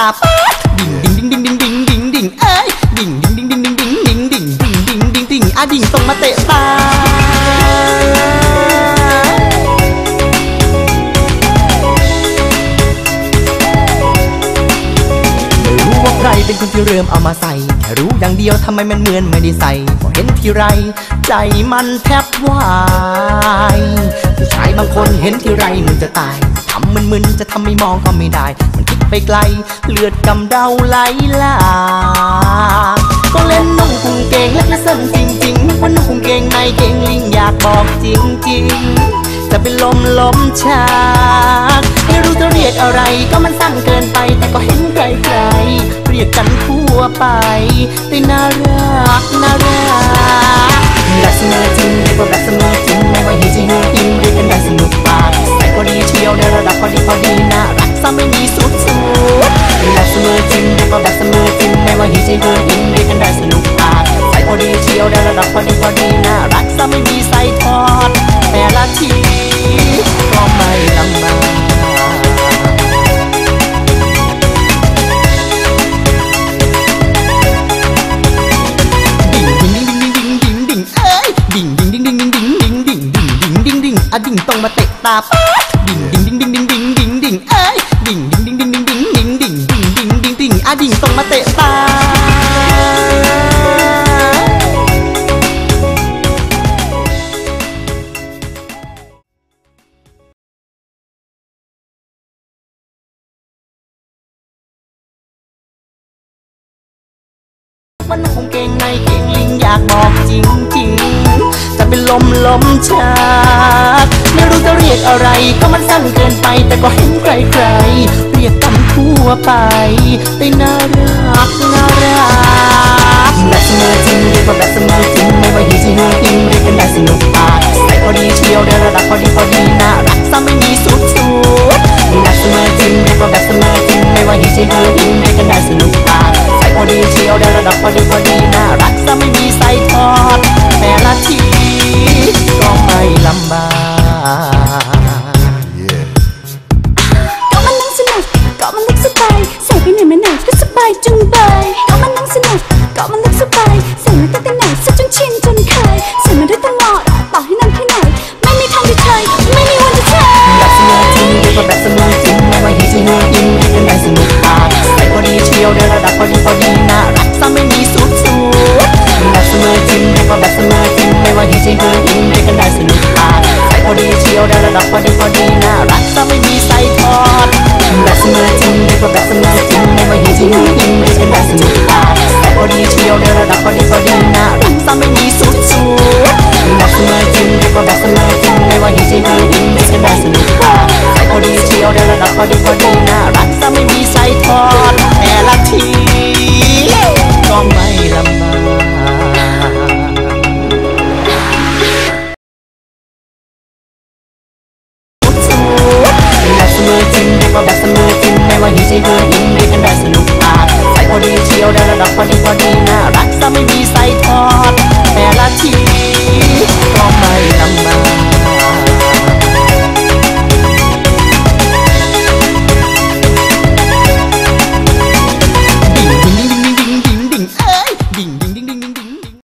ดิ่งต้องมาป๊าดดิ่งดิ่งดิ่งดิ่งดิ่งดิ่งดิ่งดิ่งเอ้ยดิ่งดิ่งดิ่งดิ่งดิ่งดิ่งดิ่งดิ่งดิ่งดิ่งดิ่งดิ่งอะดิ่งต้องมาเตะตาไม่ว่าใครเป็นคนที่เริ่มเอามาใส่แค่รู้อย่างเดียวทำไมมันเหมือนไม่ได้ใส่พอเห็นทีไร ใจมันแทบวายผู้ชายบางคนเห็นทีไรมันจะตายทำมันมึนจะทำไม่มองก็ไม่ได้ มันคิด ไปไกล เลือดกำเดาไหลหลากก็เล่นนุ่งพุงเกงและกระสันจริงๆว่านุ่งพุงเกงในเกงลิงอยากบอกจริงๆ จะเป็นลมลมชากไม่รู้จะเรียกอะไรก็มันสั้นเกินไป แต่ก็เห็นใครๆเรียกกันทั่วไปได้น่ารักน่ารัก รักซ้ำไม่มีใส่ทอด แต่ละทีก็ไม่ลำบากดิ่งดิ่งดิ่งดิ่งดิ่งดิ่งดิ่งเอ้ยดิ่งดิ่งดิ่งดิ่งดิ่งดิ่งดิ่งดิ่งดิ่งดิ่งดิ่งอะดิ่งต้องมาเตะตาป๊าดดิ่งดิ่งดิ่งดิ่งดิ่งดิ่งดิ่งดิ่งเอ้ยดิ่งดิ่งดิ่งดิ่งดิ่งดิ่งดิ่งดิ่งดิ่งดิ่งดิ่งดิ่งอะดิ่งต้องมาเตะตา มันคงเก่งในเก่งลิงอยากบอกจริงๆจะเป็นลมลมชักไม่รู้จะเรียกอะไรก็มันสั้นเกินไป แต่ก็เห็นใครๆ เรียกกันทั่วไปแต่น่ารักน่ารัก sa menina.